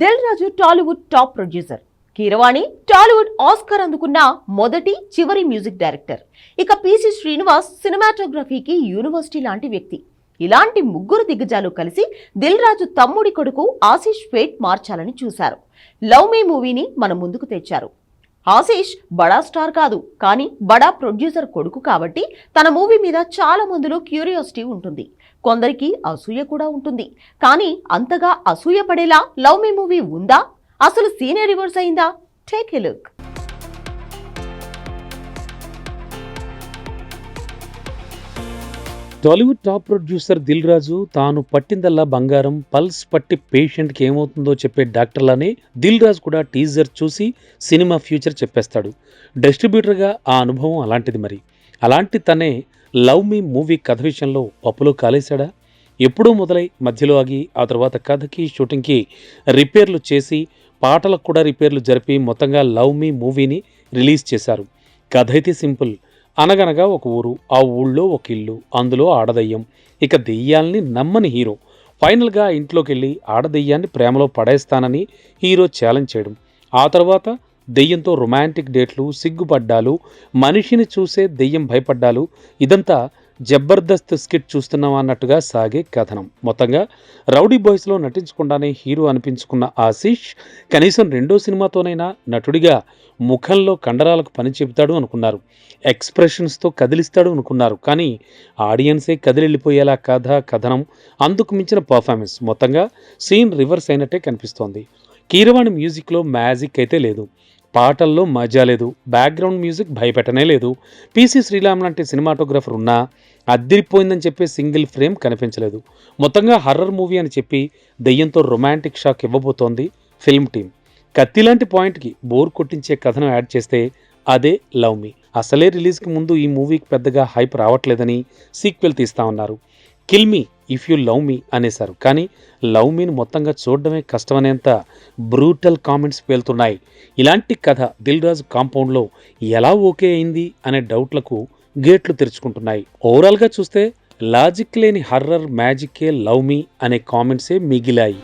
Dil Raju Tollywood top producer. Keeravani Tollywood Oscar అందుకున్న మొదటి చివరి మ్యూజిక్ డైరెక్టర్. ఇక పిసి శ్రీనివాస్ సినిమాటోగ్రఫీకి యూనివర్సిటీ లాంటి వ్యక్తి. ఇలాంటి ముగ్గురు దిగ్గజాలు కలిసి దిల్ రాజు తమ్ముడి కొడుకు ఆశీష్ ఫేట్ మార్చాలని చూశారు. లవ్ మీ మూవీని మన ముందుకు తెచ్చారు. ఆశీష్ బడా స్టార్ కాదు కానీ బడా ప్రొడ్యూసర్ కొడుకు కాబట్టి తన మూవీ మీద చాలా మందిలో క్యూరియాసిటీ ఉంటుంది. కొందరికి అసూయ కూడా ఉంటుంది. కానీ అంతగా అసూయ పడేలా లవ్ మీ మూవీ ఉందా? అసలు సీనే రివర్స్ అయిందా? Take a look Tollywood top producer Dil Raju తాను పట్టిందల్లా బంగారం పల్స్ పట్టి పేషెంట్కి ఏమవుతుందో చెప్పే డాక్టర్లానే దిల్ రాజు కూడా టీజర్ చూసి సినిమా ఫ్యూచర్ చెప్పేస్తాడు. డిస్ట్రిబ్యూటర్గా ఆ అనుభవం అలాంటిది మరి. అలాంటి తనే లవ్ మీ మూవీ కథ విషయంలో పప్పులో కాలేశాడా? ఎప్పుడూ మొదలై మధ్యలో ఆగి ఆ తర్వాత కథకి షూటింగ్కి రిపేర్లు చేసి పాటలకు కూడా రిపేర్లు జరిపి మొత్తంగా లవ్ మీ మూవీని రిలీజ్ చేశారు. కథ అయితే సింపుల్ అనగనగా ఒక ఊరు ఆ ఊళ్ళో ఒక ఇల్లు అందులో ఆడదయ్యం. ఇక దెయ్యాల్ని నమ్మని హీరో. ఫైనల్గా ఇంట్లోకి వెళ్ళి ఆడదెయ్యాన్ని ప్రేమలో పడేస్తానని హీరో ఛాలెంజ్ చేయడం. ఆ తర్వాత దెయ్యంతో రొమాంటిక్ డేట్లు సిగ్గుపడ్డాలు మనిషిని చూసే దెయ్యం భయపడ్డాలు ఇదంతా జబర్దస్త్ స్కిట్ చూస్తున్నాం అన్నట్టుగా సాగే కథనం. మొత్తంగా రౌడీ బాయ్స్లో నటించకుండానే హీరో అనిపించుకున్న ఆశీష్ కనీసం రెండో సినిమాతోనైనా నటుడిగా ముఖంలో కండరాలకు పని చెబుతాడు అనుకున్నారు. ఎక్స్ప్రెషన్స్తో కదిలిస్తాడు అనుకున్నారు. కానీ ఆడియన్సే కదిలిపోయేలా కథ కథనం అందుకు మించిన పర్ఫార్మెన్స్. మొత్తంగా సీన్ రివర్స్ అయినట్టే కనిపిస్తోంది. కీరవాణి మ్యూజిక్లో మ్యాజిక్ అయితే లేదు. పాటల్లో మజా లేదు. బ్యాక్గ్రౌండ్ మ్యూజిక్ భయపెట్టనే లేదు. పీసీ శ్రీరామ్ లాంటి సినిమాటోగ్రఫర్ ఉన్నా అద్దిరిపోయిందని చెప్పే సింగిల్ ఫ్రేమ్ కనిపించలేదు. మొత్తంగా హర్రర్ మూవీ అని చెప్పి దెయ్యంతో రొమాంటిక్ షాక్ ఇవ్వబోతోంది ఫిల్మ్ టీం కత్తి లాంటి పాయింట్కి బోర్ కొట్టించే కథను యాడ్ చేస్తే అదే లవ్ మీ. అసలే రిలీజ్కి ముందు ఈ మూవీకి పెద్దగా హైప్ రావట్లేదని సీక్వెల్ తీస్తా ఉన్నారు. Kill me if you love me అనేశారు. కానీ లవ్ మీని మొత్తంగా చూడడమే కష్టమనేంత బ్రూటల్ కామెంట్స్ పేలుతున్నాయి. ఇలాంటి కథ దిల్ రాజు కాంపౌండ్లో ఎలా ఓకే అయింది అనే డౌట్లకు గేట్లు తెరుచుకుంటున్నాయి. ఓవరాల్గా చూస్తే లాజిక్ లేని హర్రర్ మ్యాజిక్ లవ్ మీ అనే కామెంట్సే మిగిలాయి.